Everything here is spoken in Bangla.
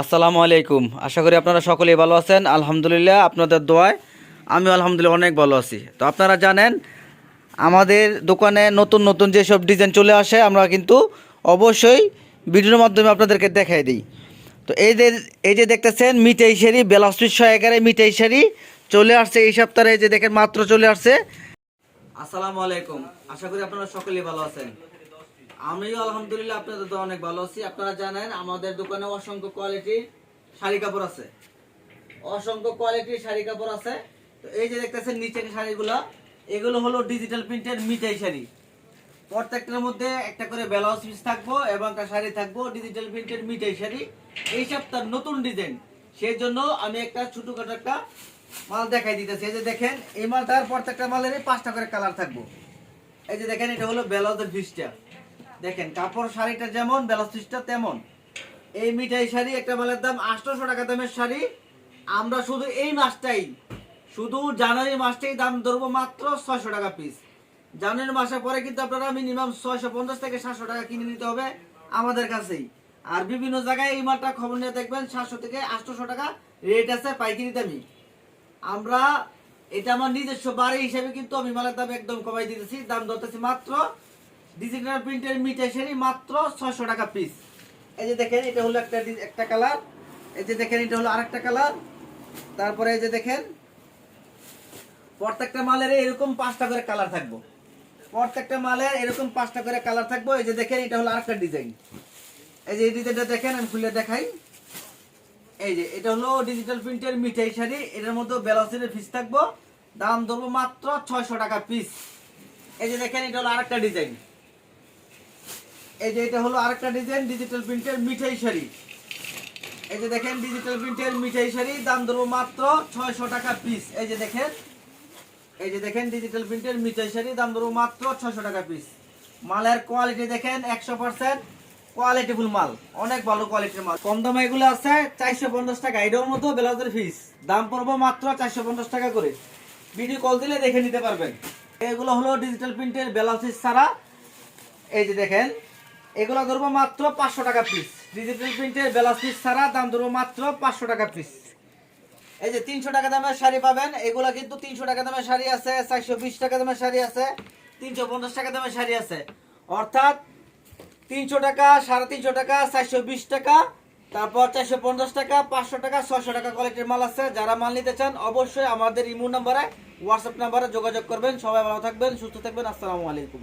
আসসালামু আলাইকুম। আশা করি আপনারা সকলেই ভালো আছেন। আলহামদুলিল্লাহ আপনাদের দোয়ায় আমি আলহামদুলিল্লাহ অনেক ভালো আছি। তো আপনারা জানেন, আমাদের দোকানে নতুন নতুন যেসব ডিজাইন চলে আসে, আমরা কিন্তু অবশ্যই ভিডিওর মাধ্যমে আপনাদেরকে দেখাই দিই। তো এই যে এই যে দেখতেছেন, মিঠাই শাড়ি বেলাস্টির ছয় এগারো মিঠাই শাড়ি চলে আসছে এই সপ্তাহে। যে দেখেন, মাত্র চলে আসছে। আসসালামু আলাইকুম। আশা করি আপনারা সকলেই ভালো আছেন। আমিও আলহামদুলিল্লাহ আপনাদের তো অনেক ভালো আছি। আপনারা জানেন, আমাদের দোকানে অসংখ্য কোয়ালিটির শাড়ি কাপড় আছে। অসংখ্য কোয়ালিটির শাড়ি কাপড় আছে। তো এই যে দেখতেছেন নিচের শাড়িগুলো, এগুলো হলো ডিজিটাল প্রিন্টের মিঠাই শাড়ি। প্রত্যেকটার মধ্যে একটা করে ব্লাউজ পিস থাকব এবং একটা শাড়ি থাকব ডিজিটাল প্রিন্টের মিঠাই শাড়ি। এই সপ্তাহ নতুন ডিজাইন সেই জন্য আমি একটা ছোটখাটো একটা মাল দেখাই দিতেছি। এই যে দেখেন, এই মালটার প্রত্যেকটা মালেরই পাঁচটা করে কালার থাকব। এই যে দেখেন, এটা হলো ব্লাউজের পিসটা দেখেন, কাপড় শাড়িটা যেমন ব্লাউজ পিসটা তেমন। এই মিঠাই শাড়ি একটা মালের দাম আটশোশো টাকা দামের শাড়ি। আমরা শুধু এই মাসটাই, শুধু জানুয়ারি মাসটাই দাম ধরবো মাত্র ছয়শো টাকা পিস জানুয়ারি মাসের পরে কিন্তু আপনারা মিনিমাম ছয়শো পঞ্চাশ থেকে সাতশো টাকা কিনে নিতে হবে আমাদের কাছেই। আর বিভিন্ন জায়গায় এই মালটা খবর নিয়ে দেখবেন, সাতশো থেকে আটশোশো টাকা রেট আছে পাইকারি দামি। আমরা, এটা আমার নিজস্ব বাড়ি হিসেবে কিন্তু আমি মালের দাম একদম কমাই দিতেছি, দাম ধরতেছি মাত্র ডিজিটাল প্রিন্টের মিঠাই শাড়ি মাত্র ছয়শো টাকা পিস এই যে দেখেন, এটা হলো একটা একটা কালার এই যে দেখেন, এটা হলো আরেকটা কালার তারপরে এই যে দেখেন, প্রত্যেকটা মালের এরকম পাঁচটা করে কালার থাকব। প্রত্যেকটা মালের এরকম পাঁচটা করে কালার থাকব। এই যে দেখেন, এটা হলো আরেকটা ডিজাইন এই যে এই ডিজাইনটা দেখেন, আমি খুলে দেখাই। এই যে, এটা হলো ডিজিটাল প্রিন্টের মিঠাই শাড়ি। এটার মধ্যে বেলাসিনের পিস থাকব। দাম ধরবো মাত্র ছয়শো টাকা পিস এই যে দেখেন, এটা হলো আরেকটা ডিজাইন এই যে এটা হলো আরেকটা ডিজাইন ডিজিটাল প্রিন্টের মিঠাই শাড়ি। এই যে দেখেন ডিজিটাল প্রিন্টের মিঠাই শাড়ি, দাম ধরবো মাত্র ছয়শো টাকা পিস এই যে দেখেন, এই যে দেখেন ডিজিটাল প্রিন্টের মিঠাই শাড়ি, দাম ধরবো মাত্র ছয়শো টাকা পিস মালের কোয়ালিটি দেখেন একশো পার্সেন্ট কোয়ালিটিফুল মাল, অনেক ভালো কোয়ালিটির মাল। কম দামে এগুলো আছে চারশো পঞ্চাশ টাকা, এটার মতো ব্লাউজের ফিস দাম পড়ব মাত্র চারশো পঞ্চাশ টাকা করে। ভিডিও কল দিলে দেখে নিতে পারবেন। এগুলো হলো ডিজিটাল প্রিন্টের ব্লাউজ ছাড়া। এই যে দেখেন এগুলো ধরবো মাত্র পাঁচশো টাকা পিস ডিজিটাল প্রিন্টের ব্লাউজ পিস ছাড়া দাম ধরবো মাত্র পাঁচশো টাকা পিস এই যে তিনশো টাকা দামের শাড়ি পাবেন, এগুলো কিন্তু তিনশো টাকা দামের শাড়ি আছে, চারশো বিশ টাকা দামের শাড়ি আছে, তিনশো পঞ্চাশ টাকা দামের শাড়ি আছে। অর্থাৎ তিনশো টাকা, সাড়ে তিনশো টাকা, চারশো বিশ টাকা, তারপর চারশো পঞ্চাশ টাকা, পাঁচশো টাকা, ছয়শো টাকা কোয়ালিটির মাল আছে। যারা মাল নিতে চান, অবশ্যই আমাদের ইমো নাম্বারে হোয়াটসঅ্যাপ নাম্বারে যোগাযোগ করবেন। সবাই ভালো থাকবেন, সুস্থ থাকবেন। আসসালামু আলাইকুম।